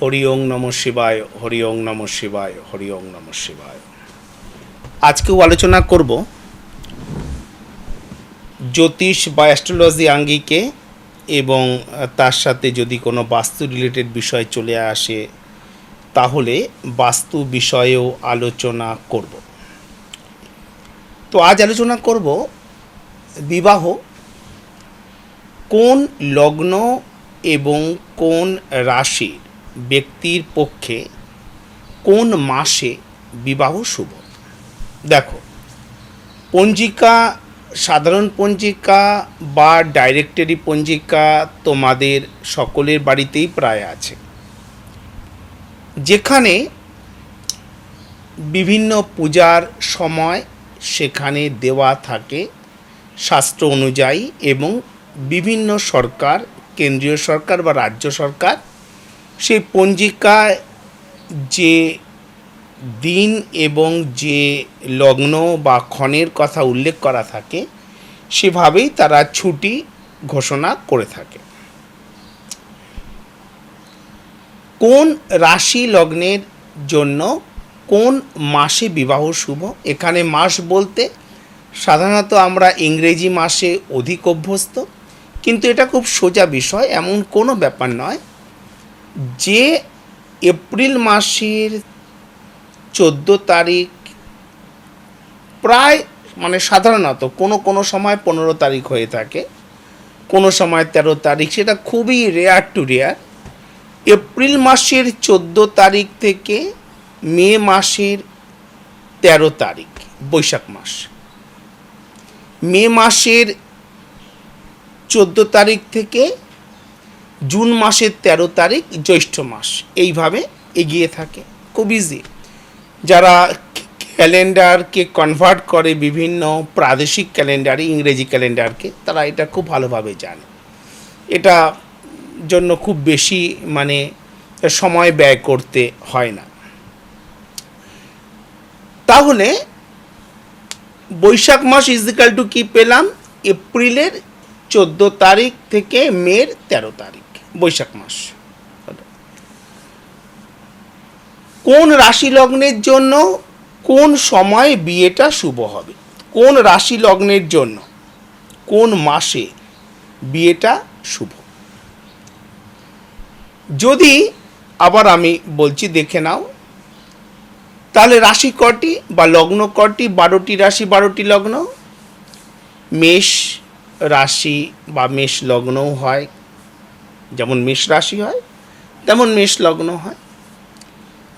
হরি ওং নম শিবায়, হরি ওং নম শিবায়, হরি ওং নম শিবায়। আজকেও আলোচনা করব জ্যোতিষ বা অ্যাস্ট্রোলজি আঙ্গিকে এবং তার সাথে যদি কোনো বাস্তু রিলেটেড বিষয় চলে আসে, তাহলে বাস্তু বিষয়েও আলোচনা করব। তো আজ আলোচনা করব বিবাহ, কোন লগ্ন এবং কোন রাশির। ব্যক্তির পক্ষে কোন মাসে বিবাহ শুভ? দেখো, পঞ্জিকা, সাধারণ পঞ্জিকা বা ডাইরেক্টরি পঞ্জিকা তোমাদের সকলের বাড়িতেই প্রায় আছে। যেখানে বিভিন্ন পূজার সময় সেখানে দেওয়া থাকে শাস্ত্র অনুযায়ী এবং বিভিন্ন সরকার, কেন্দ্রীয় সরকার বা রাজ্য সরকার সেই পঞ্জিকায় যে দিন এবং যে লগ্ন বা ক্ষণের কথা উল্লেখ করা থাকে, সেভাবেই তারা ছুটি ঘোষণা করে থাকে। কোন রাশি লগ্নের জন্য কোন মাসে বিবাহ শুভ? এখানে মাস বলতে সাধারণত আমরা ইংরেজি মাসে অধিক অভ্যস্ত, কিন্তু এটা খুব সোজা বিষয়, এমন কোনো ব্যাপার নয় যে এপ্রিল মাসের চোদ্দ তারিখ প্রায় মানে সাধারণত কোনো কোনো সময় পনেরো তারিখ হয়ে থাকে, কোনো সময় তেরো তারিখ, সেটা খুবই রেয়ার টু রেয়ার এপ্রিল মাসের চোদ্দ তারিখ থেকে মে মাসের তেরো তারিখ, বৈশাখ মাস। মে মাসের চোদ্দ তারিখ থেকে জুন মাসের তেরো তারিখ জ্যৈষ্ঠ মাস। এইভাবে এগিয়ে থাকে। খুব যারা ক্যালেন্ডারকে কনভার্ট করে বিভিন্ন প্রাদেশিক ক্যালেন্ডারে ইংরেজি ক্যালেন্ডারকে তারা এটা খুব ভালোভাবে জানে। এটা জন্য খুব বেশি মানে সময় ব্যয় করতে হয় না। তাহলে বৈশাখ মাস ইজিক্যাল টু কি পেলাম? এপ্রিলের চোদ্দ তারিখ থেকে মের তেরো তারিখ। বৈশাখ মাস। কোন রাশি লগ্নের জন্য কোন সময়ে বিয়েটা শুভ হবে? কোন রাশি লগ্নের জন্য কোন মাসে বিয়েটা শুভ? যদি আবার আমি বলছি দেখে নাও, তাহলে রাশি কটি বা লগ্ন কটি? বারোটি রাশি, বারোটি লগ্ন। মেষ রাশি বা মেষ লগ্নও হয় যেমন মেষ রাশি হয়, তেমন মেষ লগ্ন হয়।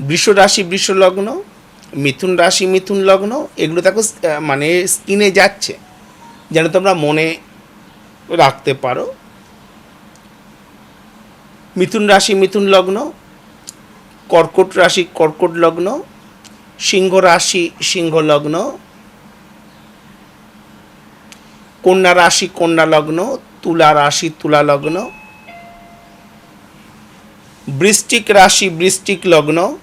বৃষ রাশি, বৃষ লগ্ন, মিথুন রাশি, মিথুন লগ্ন, এগুলো দেখো মানে স্কিনে যাচ্ছে, যেন তোমরা মনে রাখতে পারো। মিথুন রাশি, মিথুন লগ্ন, কর্কট রাশি, কর্কট লগ্ন, সিংহ রাশি, সিংহ লগ্ন, কন্যা রাশি, কন্যা লগ্ন, তুলা রাশি, তুলা লগ্ন বৃশ্চিক রাশি বৃশ্চিক লগ্ন।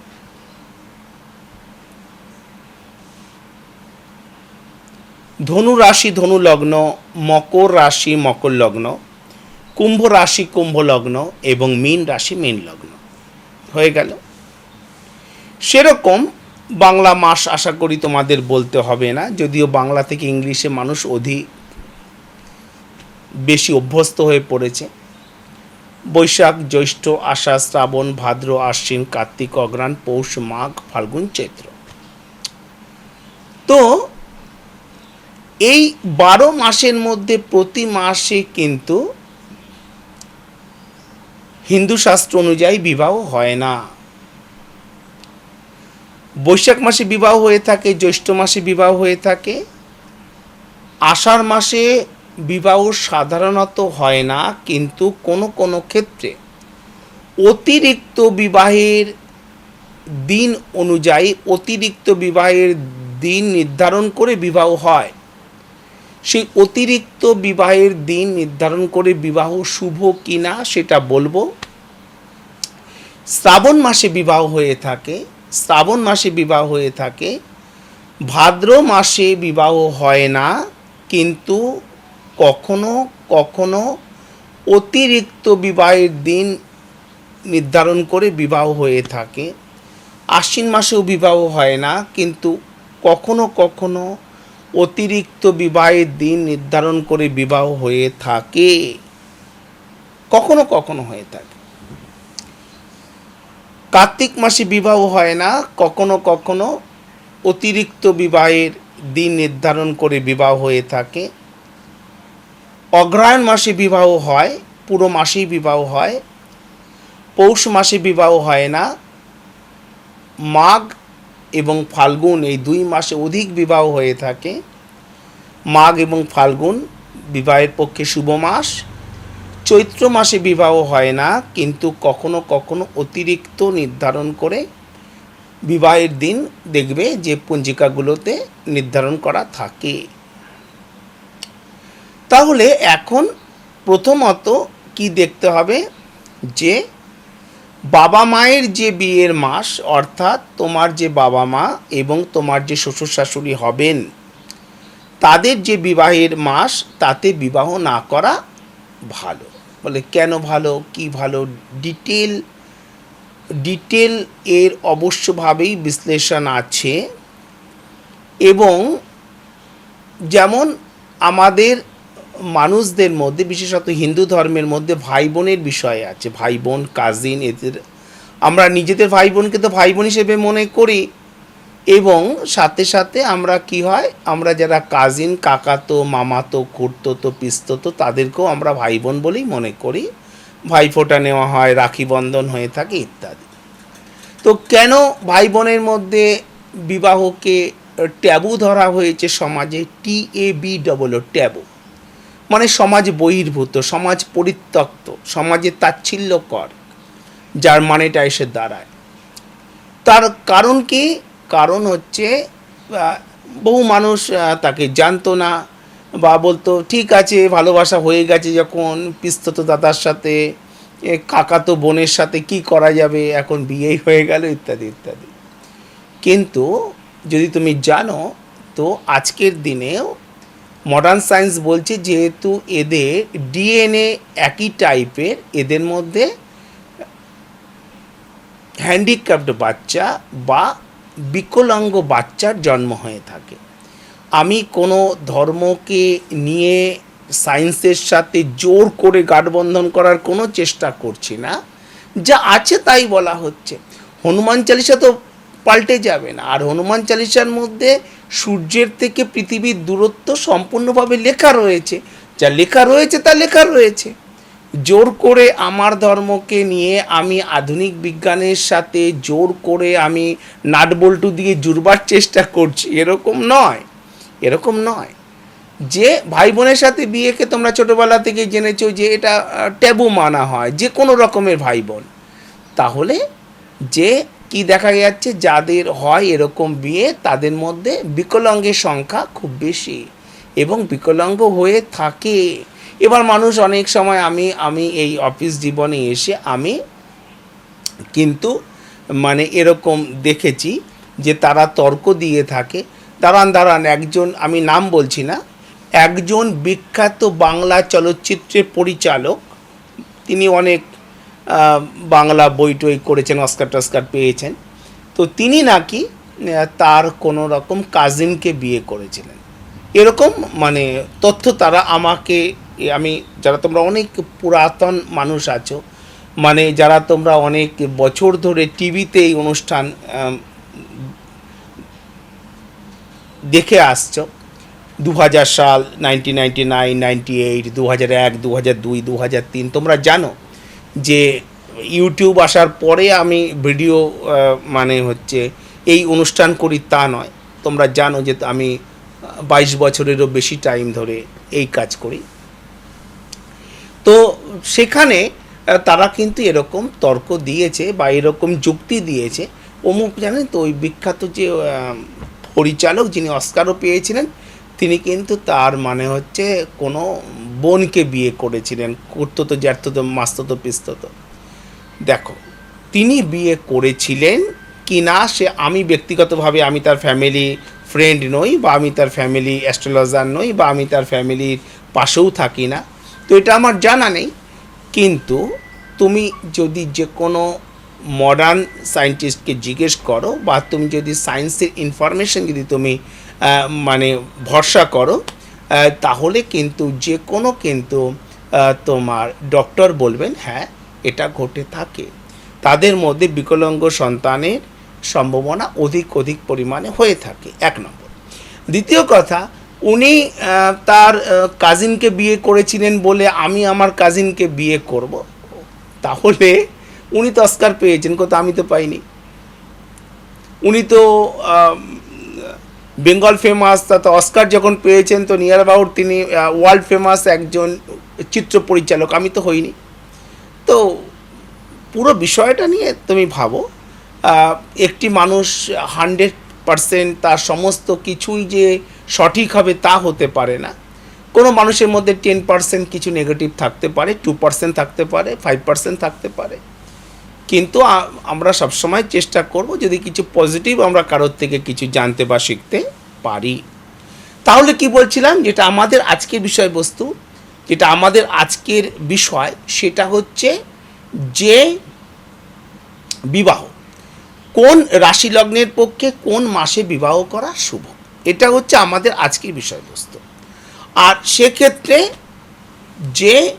ধনু রাশি, ধনু লগ্ন, মকর রাশি, মকর লগ্ন, কুম্ভ রাশি, কুম্ভ লগ্ন এবং মীন রাশি, মীন লগ্ন। হয়ে গেল। সেরকম বাংলা মাস আশা করি তোমাদের বলতে হবে না, যদিও বাংলা থেকে ইংলিশে মানুষ অধিক বেশি অভ্যস্ত হয়ে পড়েছে। বৈশাখ, জ্যৈষ্ঠ, আষাঢ়, শ্রাবণ, ভাদ্র, আশ্বিন, কার্তিক অগ্রাণ পৌষ, মাঘ, ফাল্গুন, চৈত্র। তো, এই বারো মাসের মধ্যে প্রতি মাসে কিন্তু হিন্দু শাস্ত্র অনুযায়ী বিবাহ হয় না। বৈশাখ মাসে বিবাহ হয়ে থাকে, জ্যৈষ্ঠ মাসে বিবাহ হয়ে থাকে, আষাঢ় মাসে বিবাহ সাধারণত হয় না, কিন্তু কোনো কোনো ক্ষেত্রে অতিরিক্ত বিবাহের দিন অনুযায়ী অতিরিক্ত বিবাহের দিন নির্ধারণ করে বিবাহ হয়। সেই অতিরিক্ত বিবাহের দিন নির্ধারণ করে বিবাহ শুভ কিনা সেটা বলব। শ্রাবণ মাসে বিবাহ হয়ে থাকে, শ্রাবণ মাসে বিবাহ হয়ে থাকে, ভাদ্র মাসে বিবাহ হয় না, কিন্তু কখনো কখনো অতিরিক্ত বিবাহের দিন নির্ধারণ করে বিবাহ হয়ে থাকে। আশ্বিন মাসেও বিবাহ হয় না, কিন্তু কখনো কখনো অতিরিক্ত বিবাহের দিন নির্ধারণ করে বিবাহ হয়ে থাকে। কখনো কখনো হয়ে থাকে। কার্তিক মাসে বিবাহ হয় না, কখনো কখনো অতিরিক্ত বিবাহের দিন নির্ধারণ করে বিবাহ হয়ে থাকে। অগ্রহায়ণ মাসে বিবাহ হয়, পুরো মাসেই বিবাহ হয়, পৌষ মাসে বিবাহ হয় না, মাঘ এবং ফাল্গুন এই দুই মাসে অধিক বিবাহ হয়ে থাকে। মাঘ এবং ফাল্গুন বিবাহের পক্ষে শুভ মাস। চৈত্র মাসে বিবাহ হয় না, কিন্তু কখনো কখনো অতিরিক্ত নির্ধারণ করে বিবাহের দিন দেখবে যে পঞ্জিকাগুলোতে নির্ধারণ করা থাকে। তাহলে এখন প্রথমত কি দেখতে হবে? যে বাবা মায়ের যে বিয়ের মাস, অর্থাৎ তোমার যে বাবা মা এবং তোমার যে শ্বশুর শাশুড়ি হবেন, তাদের যে বিবাহের মাস, তাতে বিবাহ না করা ভালো। বলে কেন ভালো? কি ভালো? ডিটেল ডিটেল এর অবশ্যভাবেই বিশ্লেষণ আছে। এবং যেমন আমাদের মানুষদের মধ্যে, বিশেষত হিন্দু ধর্মের মধ্যে ভাই বোনের বিষয় আছে। ভাই বোন কাজিন এদের, আমরা নিজেদের ভাই বোনকে তো ভাই বোন হিসেবে মনে করি। এবং সাথে সাথে আমরা কি হয়, আমরা যারা কাজিন কাকাতো, মামাতো খুড়তো পিস্ততো, তাদেরকেও আমরা ভাই বোন বলেই মনে করি। ভাইফোঁটা নেওয়া হয়, রাখি বন্ধন হয়ে থাকে, ইত্যাদি। তো কেন ভাই বোনের মধ্যে বিবাহকে ট্যাবু ধরা হয়েছে সমাজে? T A B double taboo. মানে সমাজ বহির্ভূত, সমাজ পরিত্যক্ত, সমাজে তাচ্ছিল্যকর, যার মানেটা এসে দাঁড়ায়। তার কারণ কি? কারণ হচ্ছে বহু মানুষ তাকে জানতো না বা বলতো, ঠিক আছে, ভালোবাসা হয়ে গেছে যখন পিস্তত দাদার সাথে কাকাতো বোনের সাথে, কি করা যাবে? এখন বিয়েই হয়ে গেল, ইত্যাদি ইত্যাদি। কিন্তু যদি তুমি জানো, তো আজকের দিনেও মডার্ন সায়েন্স বলছে যেহেতু এদের ডিএনএ একই টাইপের এদের মধ্যে হ্যান্ডিক্যাপ্ট বাচ্চা বা বিকলাঙ্গ বাচ্চার জন্ম হয়ে থাকে। আমি কোনো ধর্মকে নিয়ে সায়েন্সের সাথে জোর করে গাঠবন্ধন করার কোনো চেষ্টা করছি না। যা আছে তাই বলা হচ্ছে। হনুমান চালিসা তো পাল্টে যাবে না। আর হনুমান চালিসার মধ্যে সূর্যের থেকে পৃথিবীর দূরত্ব সম্পূর্ণভাবে লেখা রয়েছে। যা লেখা রয়েছে, তা লেখা রয়েছে। জোর করে আমার ধর্মকে নিয়ে আমি আধুনিক বিজ্ঞানের সাথে জোর করে আমি নাটবল্টু দিয়ে জুড়বার চেষ্টা করছি। এরকম নয়। এরকম নয়। যে ভাই বোনের সাথে বিয়েকে তোমরা ছোটোবেলা থেকে জেনেছো যে এটা ট্যাবু মানা হয়, যে কোনো রকমের ভাই বোন তাহলে যে কি দেখা যাচ্ছে? যাদের হয় এরকম বিয়ে, তাদের মধ্যে বিকলাঙ্গের সংখ্যা খুব বেশি এবং বিকলাঙ্গ হয়ে থাকে। এবার মানুষ অনেক সময় আমি আমি এই অফিস জীবনে এসে আমি কিন্তু মানে এরকম দেখেছি যে তারা তর্ক দিয়ে থাকে। দাঁড়ান দাঁড়ান, একজন, আমি নাম বলছি না, একজন বিখ্যাত বাংলা চলচ্চিত্রের পরিচালক, তিনি অনেক বাংলা বই টই করেছেন, অস্কার টস্কার পেয়েছেন। তো তিনি নাকি তার কোনো রকম কাজিনকে বিয়ে করেছিলেন। এরকম মানে তথ্য তারা আমাকে আমি, যারা তোমরা অনেক পুরাতন মানুষ আছো মানে যারা তোমরা অনেক বছর ধরে টিভিতে এই অনুষ্ঠান দেখে আসছো দু হাজার সাল nineteen ninety nine ninety eight দু হাজার এক দু হাজার দুই দু হাজার তিন, তোমরা জানো যে ইউটিউব আসার পরে আমি ভিডিও মানে হচ্ছে এই অনুষ্ঠান করি তা নয়। তোমরা জানো যে আমি বাইশ বছরেরও বেশি টাইম ধরে এই কাজ করি। তো সেখানে তারা কিন্তু এরকম তর্ক দিয়েছে বা এরকম যুক্তি দিয়েছে। অমুক জানেন তো ওই বিখ্যাত যে পরিচালক যিনি অস্কারও পেয়েছিলেন, তিনি কিন্তু তার মানে হচ্ছে কোনো বোনকে বিয়ে করেছিলেন করতো জ্যাঠতো মাস্ততো, পিস্ততো। দেখো, তিনি বিয়ে করেছিলেন কি না, সে আমি ব্যক্তিগতভাবে আমি তার ফ্যামিলি ফ্রেন্ড নই বা আমি তার ফ্যামিলি অ্যাস্ট্রোলজার নই বা আমি তার ফ্যামিলির পাশেও থাকি না। তো এটা আমার জানা নেই। কিন্তু তুমি যদি যে কোনো মডার্ন সায়েন্টিস্টকে জিজ্ঞেস করো বা তুমি যদি সায়েন্সের ইনফরমেশন যদি তুমি মানে ভরসা করো তাহলে কিন্তু যে কোনো কিন্তু তোমার ডক্টর বলবেন হ্যাঁ এটা ঘটে থাকে। তাদের মধ্যে বিকলাঙ্গ সন্তানের সম্ভাবনা অধিক অধিক পরিমাণে হয়ে থাকে, এক নম্বর। দ্বিতীয় কথা, উনি তার কাজিনকে বিয়ে করেছিলেন বলে আমি আমার কাজিনকে বিয়ে করব, তাহলে উনি তো অস্কার পেয়েছেন কত আমি তো পাইনি। উনি তো বেঙ্গল ফেমাস তা তো অস্কার যখন পেয়েছেন, তো নিয়ার অ্যাবাউট তিনি ওয়ার্ল্ড ফেমাস একজন চিত্র পরিচালক। আমি তো হইনি। তো পুরো বিষয়টা নিয়ে তুমি ভাবো একটি মানুষ হান্ড্রেড পারসেন্ট তার সমস্ত কিছুই যে সঠিক হবে তা হতে পারে না। কোনো মানুষের মধ্যে টেন পার্সেন্ট কিছু নেগেটিভ থাকতে পারে টু পার্সেন্ট থাকতে পারে ফাইভ পার্সেন্ট থাকতে পারে। কিন্তু আমরা সবসময় চেষ্টা করব যদি কিছু পজিটিভ আমরা কারোর থেকে কিছু জানতে বা শিখতে পারি। তাহলে কি বলছিলাম? যেটা আমাদের আজকের বিষয়বস্তু, যেটা আমাদের আজকের বিষয়, সেটা হচ্ছে যে বিবাহ। কোন রাশি লগ্নের পক্ষে কোন মাসে বিবাহ করা শুভ? এটা হচ্ছে আমাদের আজকের বিষয়বস্তু। আর সেক্ষেত্রে যে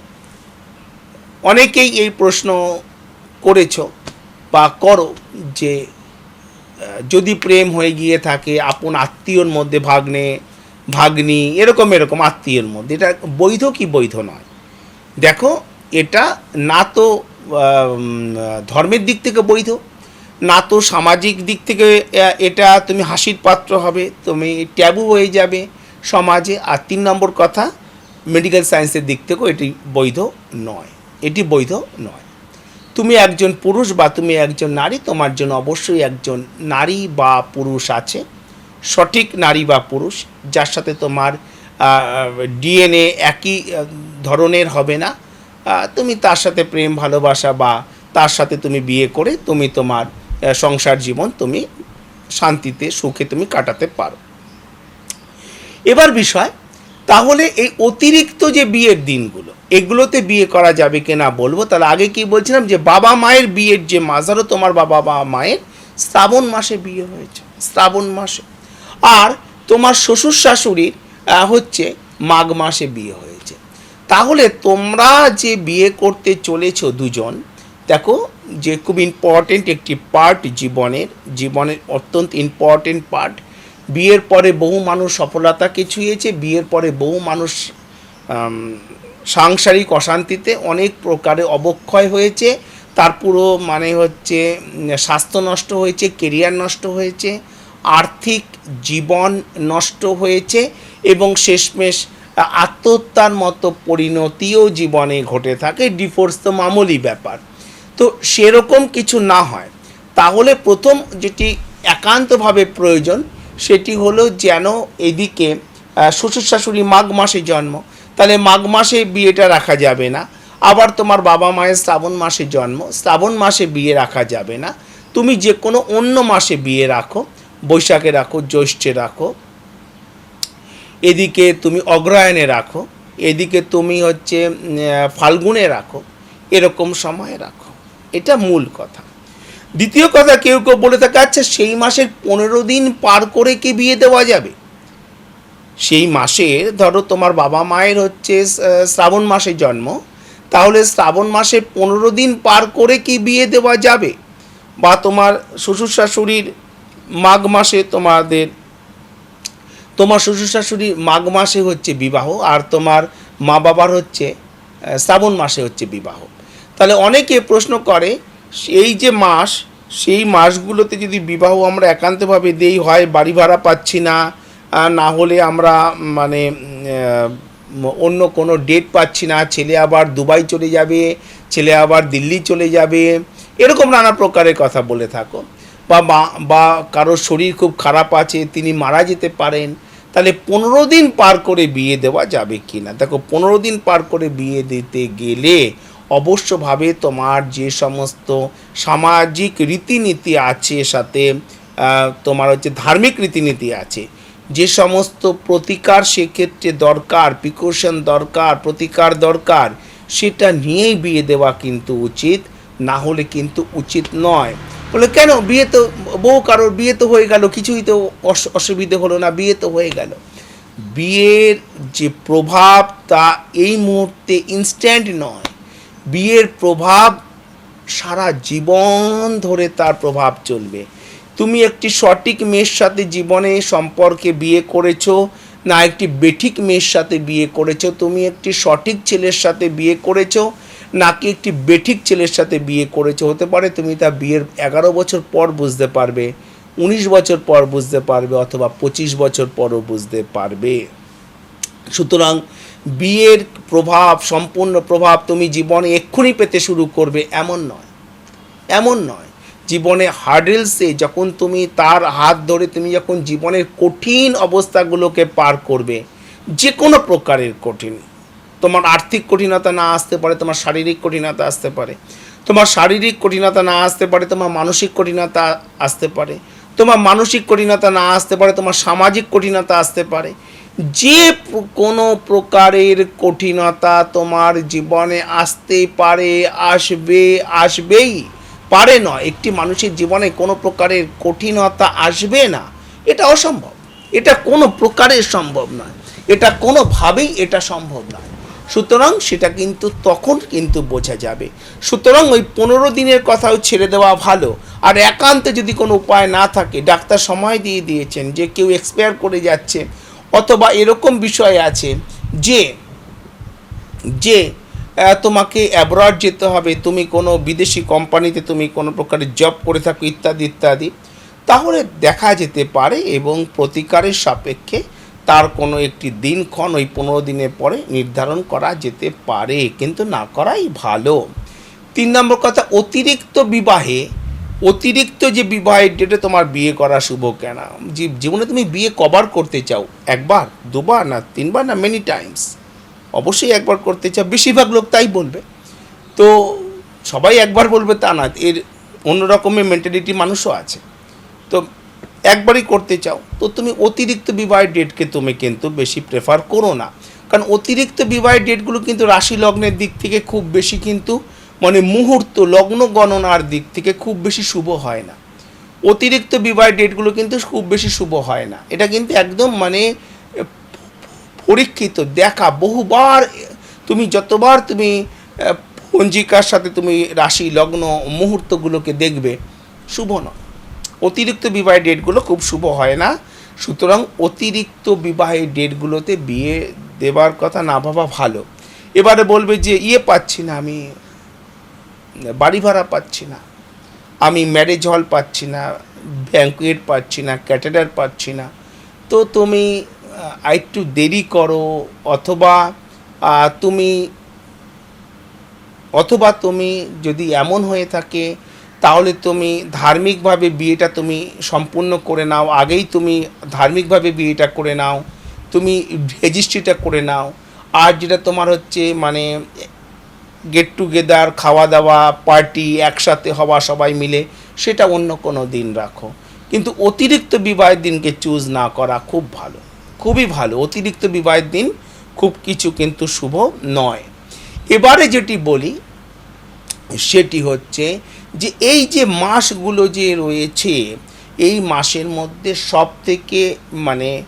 অনেকেই এই প্রশ্ন করেছ বা করো যে যদি প্রেম হয়ে গিয়ে থাকে, আপন আত্মীয়র মধ্যে ভাগ্নে, ভাগ্নি, এরকম এরকম আত্মীয়ের মধ্যে। এটা বৈধ কি বৈধ নয়? দেখো, এটা না তো ধর্মের দিক থেকে বৈধ, না তো সামাজিক দিক থেকে এটা তুমি হাসির পাত্র হবে, তুমি ট্যাবু হয়ে যাবে সমাজে। আর তিন নম্বর কথা মেডিকেল সায়েন্সের দিক থেকেও এটি বৈধ নয়। এটি বৈধ নয়। তুমি একজন পুরুষ বা তুমি একজন নারী, তোমার জন্য অবশ্যই একজন নারী বা পুরুষ আছে, সঠিক নারী বা পুরুষ, যার সাথে তোমার ডিএনএ একই ধরনের হবে না। তুমি তার সাথে প্রেম, ভালোবাসা বা তার সাথে তুমি বিয়ে করে তুমি তোমার সংসার জীবন তুমি শান্তিতে, সুখে তুমি কাটাতে পারো। এবার বিষয় তাহলে এই অতিরিক্ত যে বিয়ের দিনগুলো, এগুলোতে বিয়ে করা যাবে কিনা বলব? তাহলে আগে কি বলছিলাম যে বাবা মায়ের বিয়ের যে ধরো তোমার বাবা মা মায়ের শ্রাবণ মাসে বিয়ে হয়েছে, শ্রাবণ মাসে। আর তোমার শ্বশুর শাশুড়ির হচ্ছে মাঘ মাসে বিয়ে হয়েছে। তাহলে তোমরা যে বিয়ে করতে চলেছো দুজন, দেখো যে খুব ইম্পর্টেন্ট একটি পার্ট জীবনের জীবনের অত্যন্ত ইম্পর্টেন্ট পার্ট বিয়ের পরে বহু মানুষ সফলতাকে ছুঁয়েছে, বিয়ের পরে বহু মানুষ সাংসারিক অশান্তিতে অনেক প্রকারে অবক্ষয় হয়েছে। তার পুরো মানে হচ্ছে স্বাস্থ্য নষ্ট হয়েছে কেরিয়ার নষ্ট হয়েছে, আর্থিক জীবন নষ্ট হয়েছে এবং শেষমেশ, আত্মহত্যার মতো পরিণতিও জীবনে ঘটে থাকে। ডিফোর্স তো মামুলি ব্যাপার। তো সেরকম কিছু না হয়। তাহলে প্রথম যেটি একান্তভাবে প্রয়োজন সেটি হলো যেন এদিকে শ্বশুর শাশুড়ি মাঘ মাসে জন্ম। তাহলে মাঘ মাসে বিয়েটা রাখা যাবে না। আবার তোমার বাবা মায়ের শ্রাবণ মাসে জন্ম। শ্রাবণ মাসে বিয়ে রাখা যাবে না। তুমি যে কোনো অন্য মাসে বিয়ে রাখো। বৈশাখে রাখো, জ্যৈষ্ঠে রাখো। এদিকে তুমি অগ্রহায়ণে রাখো। এদিকে তুমি হচ্ছে ফাল্গুনে রাখো। এরকম সময়ে রাখো। এটা মূল কথা। দ্বিতীয় কথা, কেউ কেউ বলে থাকে আচ্ছা সেই মাসের পনেরো দিন পার করে কি বিয়ে দেওয়া যাবে? সেই মাসের ধরো, তোমার বাবা মায়ের হচ্ছে শ্রাবণ মাসে জন্ম, তাহলে শ্রাবণ মাসে পনেরো দিন পার করে কি বিয়ে দেওয়া যাবে? বা তোমার শ্বশুর শাশুড়ির মাঘ মাসে তোমাদের, তোমার শ্বশুর শাশুড়ির মাঘ মাসে হচ্ছে বিবাহ, আর তোমার মা বাবার হচ্ছে শ্রাবণ মাসে হচ্ছে বিবাহ। তাহলে অনেকে প্রশ্ন করে এই যে মাস, সেই মাসগুলোতে যদি বিবাহ আমরা একান্তভাবে দেই, হয় বাড়ি ভাড়া পাচ্ছি না না হলে আমরা মানে অন্য কোনো ডেট পাচ্ছি না, ছেলে আবার দুবাই চলে যাবে, ছেলে আবার দিল্লি চলে যাবে, এরকম নানা প্রকারের কথা বলে থাকো। বা- বা কারোর শরীর খুব খারাপ আছে, তিনি মারা যেতে পারেন, তাহলে পনেরো দিন পার করে বিয়ে দেওয়া যাবে কি না দেখো, পনেরো দিন পার করে বিয়ে দিতে গেলে অবশ্যভাবে তোমার যে সমস্ত সামাজিক রীতিনীতি আছে সাথে তোমার হচ্ছে ধার্মিক রীতিনীতি আছে, যে সমস্ত প্রতিকার সেক্ষেত্রে দরকার প্রিকশন দরকার, প্রতিকার দরকার, সেটা নিয়েই বিয়ে দেওয়া কিন্তু উচিত, না হলে কিন্তু উচিত নয়। বলে কেন? বিয়ে তো, বউ কারোর বিয়ে তো হয়ে গেল, কিছুই তো অস- অসুবিধে হলো না, বিয়ে তো হয়ে গেল। বিয়ের যে প্রভাব তা এই মুহূর্তে ইনস্ট্যান্ট নয়। বিয়ের প্রভাব সারা জীবন ধরে তার প্রভাব চলবে। তুমি একটি সঠিক মেয়ের সাথে জীবনে সম্পর্কে বিয়ে করেছ না একটি বেঠিক মেয়ের সাথে বিয়ে করেছ? তুমি একটি সঠিক ছেলের সাথে বিয়ে করেছ নাকি একটি বেঠিক ছেলের সাথে বিয়ে করেছ? হতে পারে তুমি তা বিয়ের এগারো বছর পর বুঝতে পারবে, উনিশ বছর পর বুঝতে পারবে অথবা পঁচিশ বছর পরও বুঝতে পারবে। সুতরাং বিয়ের প্রভাব, সম্পূর্ণ প্রভাব তুমি জীবনে এক্ষুনি পেতে শুরু করবে, এমন নয়। এমন নয়। জীবনে হার্ডেলসে যখন তুমি তার হাত ধরে তুমি যখন জীবনের কঠিন অবস্থাগুলোকে পার করবে যে কোনো প্রকারের কঠিন। তোমার আর্থিক কঠিনতা না আসতে পারে, তোমার শারীরিক কঠিনতা আসতে পারে। তোমার শারীরিক কঠিনতা না আসতে পারে, তোমার মানসিক কঠিনতা আসতে পারে। তোমার মানসিক কঠিনতা না আসতে পারে, তোমার সামাজিক কঠিনতা আসতে পারে। যে কোনো প্রকারের কঠিনতা তোমার জীবনে আসতে পারে, আসবে, আসবেই। পারে নয় একটি মানুষের জীবনে কোনো প্রকারের কঠিনতা আসবে না। এটা অসম্ভব। এটা কোনো প্রকারের সম্ভব নয়। এটা কোনোভাবেই এটা সম্ভব নয়। সুতরাং সেটা কিন্তু তখন কিন্তু বোঝা যাবে। সুতরাং ওই পনেরো দিনের কথাও ছেড়ে দেওয়া ভালো। আর একান্তে যদি কোনো উপায় না থাকে, ডাক্তার সময় দিয়ে দিয়েছেন যে কেউ এক্সপায়ার করে যাচ্ছে অথবা এরকম বিষয় আছে যে যে তোমাকে অ্যাব্রড যেতে হবে, তুমি কোনো বিদেশি কোম্পানিতে তুমি কোনো প্রকারের জব করে থাকো, ইত্যাদি ইত্যাদি, তাহলে দেখা যেতে পারে এবং প্রতিকারের সাপেক্ষে তার কোনো একটি দিনক্ষণ ওই পনেরো দিনের পরে নির্ধারণ করা যেতে পারে, কিন্তু না করাই ভালো। তিন নম্বর কথা, অতিরিক্ত বিবাহে অতিরিক্ত যে বিবাহের ডেটে তোমার বিয়ে করা শুভ কেন? জীব- জীবনে তুমি বিয়ে কবার করতে চাও, একবার, দুবার না তিনবার না মেনি টাইমস অবশ্যই একবার করতে চাও, বেশিরভাগ লোক তাই বলবে। তো সবাই একবার বলবে তা না, এর অন্য রকমের মেন্টালিটি মানুষও আছে। তো একবারই করতে চাও, তো তুমি অতিরিক্ত বিবাহের ডেটকে তুমি কিন্তু বেশি প্রেফার করো না। কারণ অতিরিক্ত বিবাহের ডেটগুলো কিন্তু রাশি লগ্নের দিক থেকে খুব বেশি কিন্তু মানে মুহূর্ত লগ্ন গণনার দিক থেকে খুব বেশি শুভ হয় না। অতিরিক্ত বিবাহের ডেটগুলো কিন্তু খুব বেশি শুভ হয় না। এটা কিন্তু একদম মানে পরীক্ষিত, দেখা বহুবার তুমি যতবার তুমি পঞ্জিকার সাথে তুমি রাশি, লগ্ন মুহূর্তগুলোকে দেখবে, শুভ নয়। অতিরিক্ত বিবাহের ডেটগুলো খুব শুভ হয় না। সুতরাং অতিরিক্ত বিবাহের ডেটগুলোতে বিয়ে দেবার কথা না ভাবা ভালো। এবারে বলবে যে ইয়ে পাচ্ছি না আমি। বাড়ি ভাড়া পাচ্ছি না। আমি ম্যারেজ হল পাচ্ছি না ব্যাঙ্কুয়েট পাচ্ছি না ক্যাটারার পাচ্ছি না। তো তুমি একটু দেরি করো, অথবা তুমি অথবা তুমি যদি এমন হয়ে থাকে, তাহলে তুমি ধার্মিকভাবে বিয়েটা তুমি সম্পূর্ণ করে নাও, আগেই তুমি ধার্মিকভাবে বিয়েটা করে নাও, তুমি রেজিস্ট্রিটা করে নাও। আর যেটা তোমার হচ্ছে মানে গেট টুগেদার খাওয়া দাওয়া পার্টি একসাথে হওয়া সবাই মিলে, সেটা অন্য কোনো দিন রাখো। কিন্তু অতিরিক্ত বিবাহের দিনকে চুজ না করা খুব ভালো। খুবই ভালো। অতিরিক্ত বিবাহের দিন খুব কিছু কিন্তু শুভ নয়। এবারে যেটি বলি, সেটি হচ্ছে যে এই যে মাসগুলো যে রয়েছে, এই মাসের মধ্যে সব থেকে মানে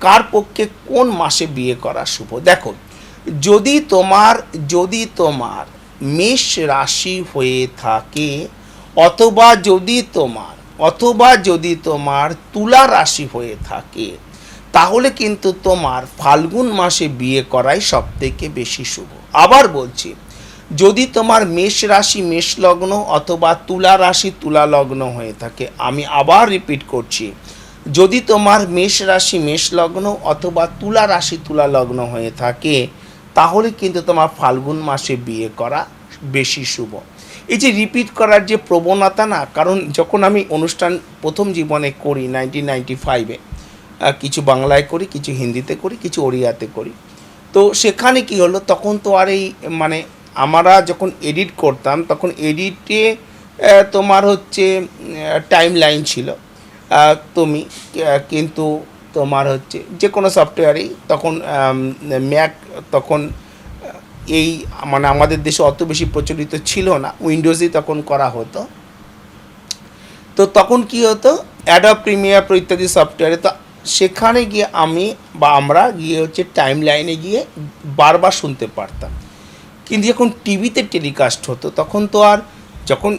কার পক্ষে কোন মাসে বিয়ে করা শুভ? দেখো যদি তোমার যদি তোমার মেষ রাশি হয়ে থাকে, অথবা যদি তোমার, অথবা যদি তোমার তুলা রাশি হয়ে থাকে, তাহলে কিন্তু তোমার ফাল্গুন মাসে বিয়ে করাই সব থেকে বেশি শুভ। আবার বলছি, যদি তোমার মেষ রাশি মেষ লগ্ন অথবা তুলা রাশি তুলা লগ্ন হয়ে থাকে, আমি আবার রিপিট করছি, যদি তোমার মেষ রাশি মেষ লগ্ন অথবা তুলা রাশি তুলা লগ্ন হয়ে থাকে তাহলে কিন্তু তোমার ফাল্গুন মাসে বিয়ে করা বেশি শুভ। এই যে রিপিট করার যে প্রবণতা না, কারণ যখন আমি অনুষ্ঠান প্রথম জীবনে করি নাইনটিন নাইনটি ফাইভে কিছু বাংলায় করি, কিছু হিন্দিতে করি, কিছু ওড়িয়াতে করি, তো সেখানে কি হলো, তখন তো আর এই মানে আমরা যখন এডিট করতাম, তখন এডিটে তোমার হচ্ছে টাইম লাইন ছিল। তুমি কিন্তু তোমার হচ্ছে যে কোনো সফটওয়্যারেই তখন ম্যাক তখন, এই মানে আমাদের দেশে অত বেশি প্রচলিত ছিল না। উইন্ডোজই তখন করা হতো। তো তখন কি হতো? অ্যাডব প্রিমিয়ার প্রো ইত্যাদি সফটওয়্যারে তো সেখানে গিয়ে আমি বা আমরা গিয়ে হচ্ছে টাইম লাইনে গিয়ে বারবার শুনতে পারতাম। কিন্তু যখন টিভিতে টেলিকাস্ট হতো, তখন তো আর যখন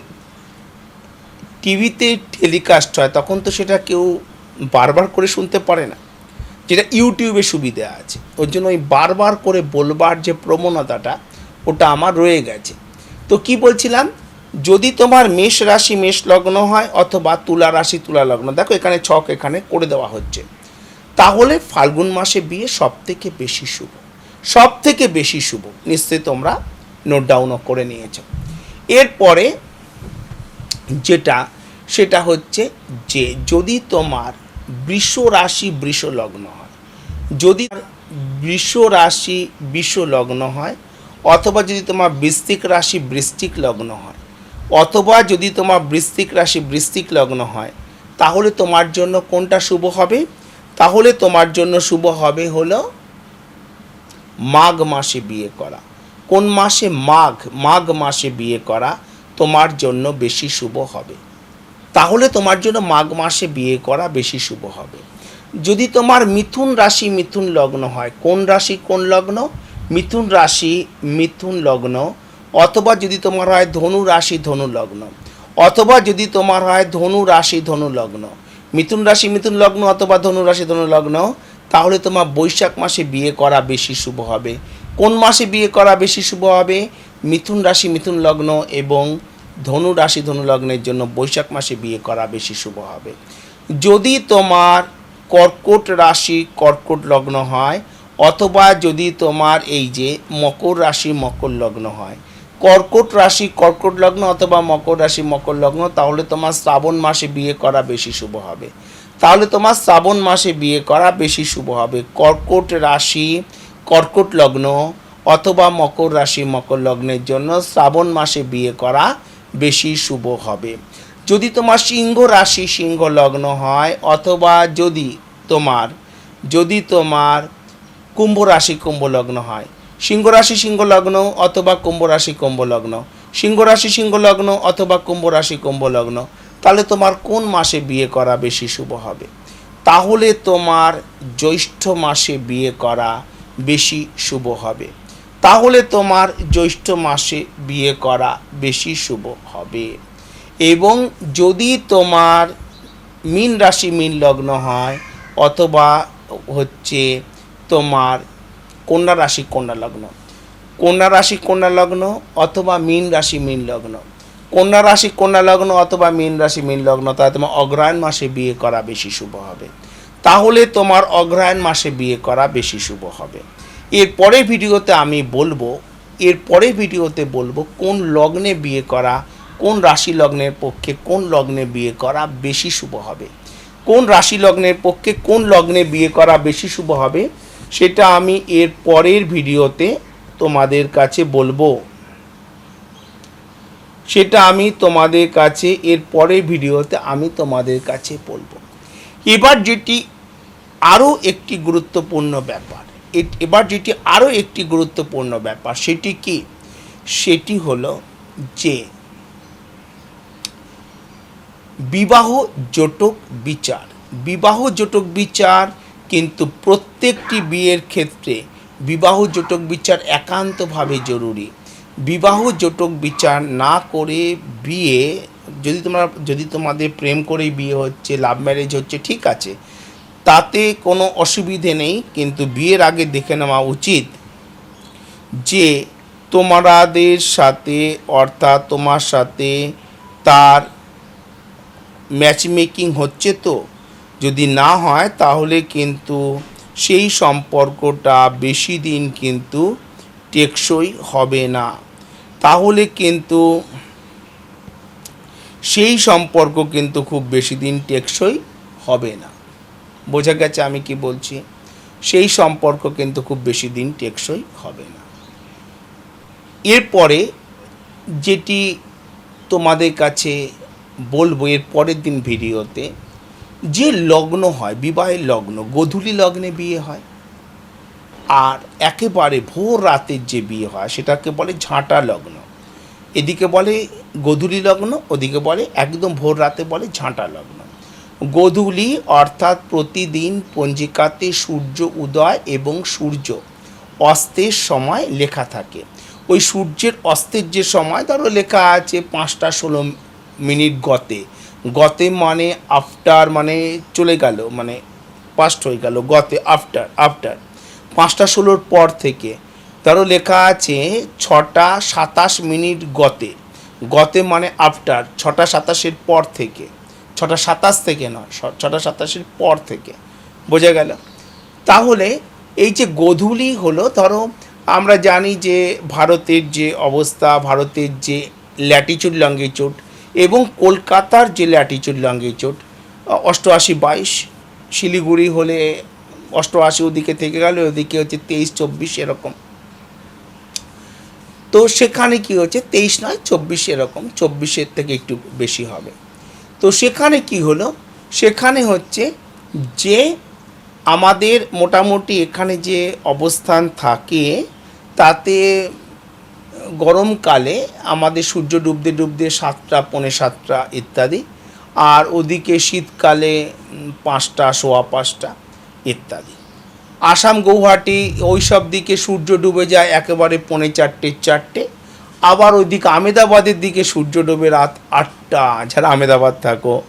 টিভিতে টেলিকাস্ট হয়, তখন তো সেটা কেউ বারবার করে শুনতে পারে না। যেটা ইউটিউবে সুবিধা আছে। ওর জন্য ওই বারবার করে বলবার যে প্রবণতাটা, ওটা আমার রয়ে গেছে। তো কি বলছিলাম? যদি তোমার মেষ রাশি মেষ লগ্ন হয় অথবা তুলা রাশি তুলা লগ্ন, দেখো এখানে ছক এখানে করে দেওয়া হচ্ছে। তাহলে ফাল্গুন মাসে বিয়ে সব থেকে বেশি শুভ। সব থেকে বেশি শুভ। নিশ্চয়ই তোমরা নোট ডাউনও করে নিয়েছ। এরপরে যেটা, সেটা হচ্ছে যে যদি তোমার বৃষ রাশি বৃষ লগ্ন হয়। যদি বৃষ রাশি বৃষ লগ্ন হয়, অথবা যদি তোমার বৃশ্চিক রাশি বৃশ্চিক লগ্ন হয়, অথবা যদি তোমার বৃশ্চিক রাশি বৃশ্চিক লগ্ন হয়, তাহলে তোমার জন্য কোনটা শুভ হবে? তাহলে তোমার জন্য শুভ হবে হলো মাঘ মাসে বিয়ে করা। কোন মাসে? মাঘ মাঘ মাসে বিয়ে করা তোমার জন্য বেশি শুভ হবে। তাহলে তোমার জন্য মাঘ মাসে বিয়ে করা বেশি শুভ হবে। যদি তোমার মিথুন রাশি মিথুন লগ্ন হয়, কোন রাশি কোন লগ্ন? মিথুন রাশি মিথুন লগ্ন। অথবা যদি তোমার হয় ধনু রাশি ধনু লগ্ন। অথবা যদি তোমার হয় ধনু রাশি ধনু লগ্ন। মিথুন রাশি মিথুন লগ্ন অথবা ধনু রাশি ধনু লগ্ন, তাহলে তোমার বৈশাখ মাসে বিয়ে করা বেশি শুভ হবে। কোন মাসে বিয়ে করা বেশি শুভ হবে? মিথুন রাশি মিথুন লগ্ন এবং ধনু রাশি ধনু লগ্নের জন্য বৈশাখ মাসে বিয়ে করা বেশি শুভ হবে। যদি তোমার কর্কট রাশি কর্কট লগ্ন হয়, অথবা যদি তোমার এই যে মকর রাশি মকর লগ্ন হয়, কর্কট রাশি কর্কট লগ্ন অথবা মকর রাশি মকর লগ্ন, তাহলে তোমার শ্রাবণ মাসে বিয়ে করা বেশি শুভ হবে। তাহলে তোমার শ্রাবণ মাসে বিয়ে করা বেশি শুভ হবে। কর্কট রাশি কর্কট লগ্ন অথবা মকর রাশি মকর লগ্নের জন্য শ্রাবণ মাসে বিয়ে করা বেশি শুভ হবে। যদি তোমার সিংহ রাশি সিংহ লগ্ন হয়, অথবা যদি তোমার যদি তোমার কুম্ভ রাশি কুম্ভ লগ্ন হয়, সিংহ রাশি সিংহ লগ্ন অথবা কুম্ভ রাশি কুম্ভ লগ্ন সিংহ রাশি সিংহ লগ্ন অথবা কুম্ভ রাশি কুম্ভ লগ্ন তাহলে তোমার কোন মাসে বিয়ে করা বেশি শুভ হবে? তাহলে তোমার জ্যৈষ্ঠ মাসে বিয়ে করা বেশি শুভ হবে। তাহলে তোমার জ্যৈষ্ঠ মাসে বিয়ে করা বেশি শুভ হবে। এবং যদি তোমার মীন রাশি, মীন লগ্ন হয়, অথবা হচ্ছে তোমার কন্যা রাশি, কন্যা লগ্ন, কন্যা রাশি, কন্যা লগ্ন, অথবা মীন রাশি, মীন লগ্ন, কন্যা রাশি, কন্যা লগ্ন, অথবা মীন রাশি, মীন লগ্ন, তাহলে তোমার অগ্রহায়ণ মাসে বিয়ে করা বেশি শুভ হবে। তাহলে তোমার অগ্রহায়ণ মাসে বিয়ে করা বেশি শুভ হবে। এর পরের ভিডিওতে আমি বলব, এর পরের ভিডিওতে বলব কোন লগ্নে বিয়ে করা, কোন রাশি লগ্নের পক্ষে কোন লগ্নে বিয়ে করা বেশি শুভ হবে। কোন রাশি লগ্নের পক্ষে কোন লগ্নে বিয়ে করা বেশি শুভ হবে সেটা আমি এর পরের ভিডিওতে তোমাদের কাছে বলব। সেটা আমি তোমাদের কাছে, এর পরের ভিডিওতে আমি তোমাদের কাছে বলব। এবার যেটি আরও একটি গুরুত্বপূর্ণ ব্যাপার এবার যেটি আরও একটি গুরুত্বপূর্ণ ব্যাপার, সেটি কি? সেটি হলো যে বিবাহ জটক বিচার। বিবাহ জটক বিচার কিন্তু প্রত্যেকটি বিয়ের ক্ষেত্রে বিবাহ জটক বিচার একান্তভাবে জরুরি। বিবাহ জটক বিচার না করে বিয়ে, যদি তোমরা যদি তোমাদের প্রেম করেই বিয়ে হচ্ছে লাভ ম্যারেজ হচ্ছে, ঠিক আছে। তাতে কোনো অসুবিধে নেই, কিন্তু বিয়ের আগে দেখে নেওয়া উচিত যে তোমাদের সাথে অর্থাৎ তোমার সাথে তার ম্যাচ মেকিং হচ্ছে তো। যদি না হয় তাহলে কিন্তু সেই সম্পর্কটা বেশি দিন কিন্তু টেকসই হবে না। তাহলে কিন্তু সেই সম্পর্ক কিন্তু খুব বেশি দিন টেকসই হবে না। বোঝা গেছে আমি কি বলছি, সেই সম্পর্ক কিন্তু খুব বেশি দিন টেকসই হবে না। এরপরে যেটি তোমাদের কাছে বলব, এর পরের দিন ভিডিওতে, যে লগ্ন হয়, বিবাহের লগ্ন, গোধূলি লগ্নে বিয়ে হয়, আর একেবারে ভোর রাতের যে বিয়ে হয়, সেটাকে বলে ঝাঁটা লগ্ন। এদিকে বলে গোধূলি লগ্ন, ওদিকে বলে একদম ভোর রাতে বলে ঝাঁটা লগ্ন। গোধূলি অর্থাৎ প্রতিদিন পঞ্জিকাতে সূর্য উদয় এবং সূর্য অস্তের সময় লেখা থাকে। ওই সূর্যের অস্তের যে সময়, ধরো লেখা আছে পাঁচটা ষোলো মিনিট গতে। গতে মানে আফটার মানে চলে গেল মানে পাস্ট হয়ে গেল, গতে আফটার আফটার পাঁচটা ষোলোর পর থেকে, ধরো লেখা আছে ছটা সাতাশ মিনিট গতে। গতে মানে আফটার ছটা সাতাশের পর থেকে। ছটা সাতাশ থেকে নয় ছটা সাতাশের পর থেকে, বোঝা গেল? তাহলে এই যে গোধূলি হলো, ধরো আমরা জানি যে ভারতের যে অবস্থা, ভারতের যে ল্যাটিচিউড লঙ্গিচুড এবং কলকাতার যে ল্যাটিচিউড লঙ্গিচুড অষ্টআশি বাইশ, শিলিগুড়ি হলে অষ্টআশি ওদিকে থেকে গেল, ওদিকে হচ্ছে তেইশ, চব্বিশ এরকম। তো সেখানে কি হচ্ছে? তেইশ নয়, চব্বিশ এরকম, চব্বিশের থেকে একটু বেশি হবে। তো সেখানে কি হলো? সেখানে হচ্ছে যে আমাদের মোটামুটি এখানে যে অবস্থান থাকে, তাতে গরমকালে আমাদের সূর্য ডুবতে ডুবতে সাতটা, পৌনে সাতটা ইত্যাদি, আর ওদিকে শীতকালে পাঁচটা, সোয়া পাঁচটা ইত্যাদি। আসাম, গৌহাটি ওই সব দিকে সূর্য ডুবে যায় একেবারে পৌনে চারটে চারটে। আবার ওইদিকে আমেদাবাদের দিকে সূর্য ডুবে রাত আটটা। যারা আমেদাবাদ থাকো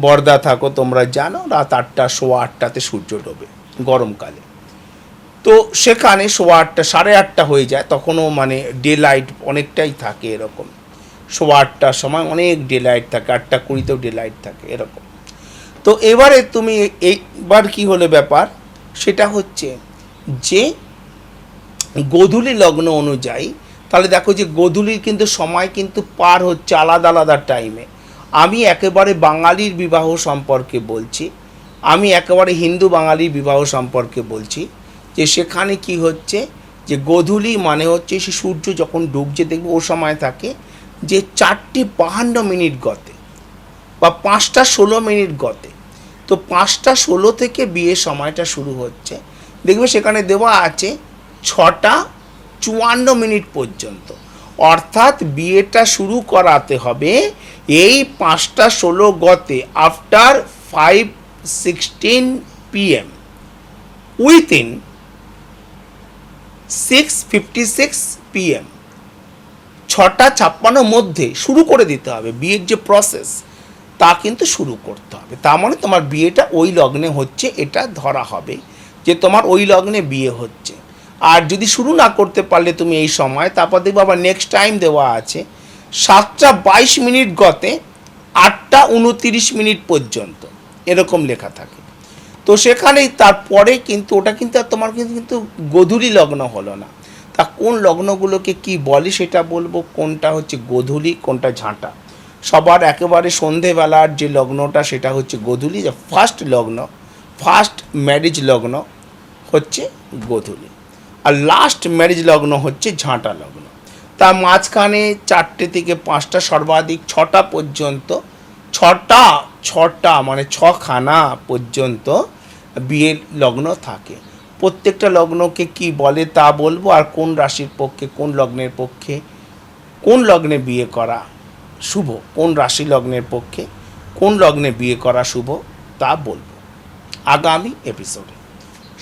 বর্দা থাকো, তোমরা জানো রাত আটটা, সোয়া আটটাতে সূর্য ডোবে, গরমকালে। তো সেখানে সোয়া আটটা, সাড়ে আটটা হয়ে যায়, তখনও মানে ডে লাইট অনেকটাই থাকে এরকম। সোয়া আটটার সময় অনেক ডে লাইট থাকে, আটটা কুড়িতেও ডে লাইট থাকে, এরকম। তো এবারে তুমি এইবার কি হলো ব্যাপার? সেটা হচ্ছে যে, গোধূলি লগ্ন অনুযায়ী তাহলে দেখো যে গোধূলির কিন্তু সময় কিন্তু পার হচ্ছে আলাদা আলাদা টাইমে আমি একেবারে বাঙালির বিবাহ সম্পর্কে বলছি, আমি একেবারে হিন্দু বাঙালির বিবাহ সম্পর্কে বলছি, যে সেখানে কি হচ্ছে, যে গোধূলি মানে হচ্ছে সে সূর্য যখন ডুবছে, দেখবে ও সময় থাকে যে চারটি বাহান্ন মিনিট গতে বা পাঁচটা ষোলো মিনিট গতে। তো পাঁচটা ষোলো থেকে বিয়ের সময়টা শুরু হচ্ছে। দেখবে সেখানে দেওয়া আছে ছটা চুয়ান্ন মিনিট পর্যন্ত। অর্থাৎ বিয়েটা শুরু করাতে হবে এই পাঁচটা ষোলো গতে after five sixteen PM within six fifty six PM ছটা ছাপ্পান্ন মধ্যে শুরু করে দিতে হবে বিয়ের যে প্রসেস তা কিন্তু শুরু করতে হবে। তার মানে তোমার বিয়েটা ওই লগ্নে হচ্ছে, এটা ধরা হবে যে তোমার ওই লগ্নে বিয়ে হচ্ছে। আর যদি শুরু না করতে পারলে তুমি এই সময়, তারপর দেখব আবার নেক্সট টাইম দেওয়া আছে, সাতটা বাইশ মিনিট গতে আটটা উনতিরিশ মিনিট পর্যন্ত, এরকম লেখা থাকে। তো সেখানেই তারপরে কিন্তু ওটা কিন্তু আর তোমার কিন্তু কিন্তু গোধূলি লগ্ন হলো না। তা কোন লগ্নগুলোকে কি বলে সেটা বলব, কোনটা হচ্ছে গোধূলি, কোনটা ঝাঁটা। সবার একেবারে সন্ধেবেলার যে লগ্নটা, সেটা হচ্ছে গোধূলি, যে ফার্স্ট লগ্ন ফার্স্ট ম্যারেজ লগ্ন হচ্ছে গোধূলি। আর লাস্ট ম্যারেজ লগ্ন হচ্ছে ঝাঁটা লগ্ন। তার মাঝখানে চারটে থেকে পাঁচটা সর্বাধিক ছটা পর্যন্ত, ছটা ছটা মানে ছখানা পর্যন্ত বিয়ের লগ্ন থাকে। প্রত্যেকটা লগ্নকে কি বলে তা বলব? আর কোন রাশির পক্ষে, কোন লগ্নের পক্ষে, কোন লগ্নে বিয়ে করা শুভ? কোন রাশি লগ্নের পক্ষে, কোন লগ্নে বিয়ে করা শুভ? তা বলব। আগামী এপিসোডে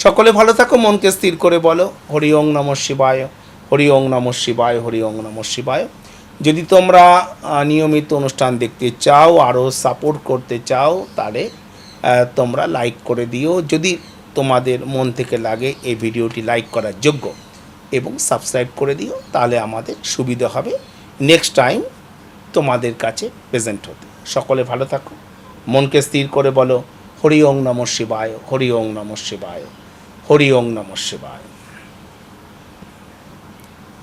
সকলে ভালো থাকো, মনকে স্থির করে বলো, হরি ওং নম শিবায়, হরি ওং নম শিবায়, হরি ওং নম শিবায়। যদি তোমরা নিয়মিত অনুষ্ঠান দেখতে চাও আরও সাপোর্ট করতে চাও, তাহলে তোমরা লাইক করে দিও। যদি তোমাদের মন থেকে লাগে, এই ভিডিওটি লাইক করার যোগ্য এবং সাবস্ক্রাইব করে দিও, তাহলে আমাদের সুবিধা হবে নেক্সট টাইম তোমাদের কাছে প্রেজেন্ট হতে। সকলে ভালো থাকো, মনকে স্থির করে বলো, হরি ওং নম শিবায়, হরি ওং নম শিবায়। হরি ওং নম শিবায়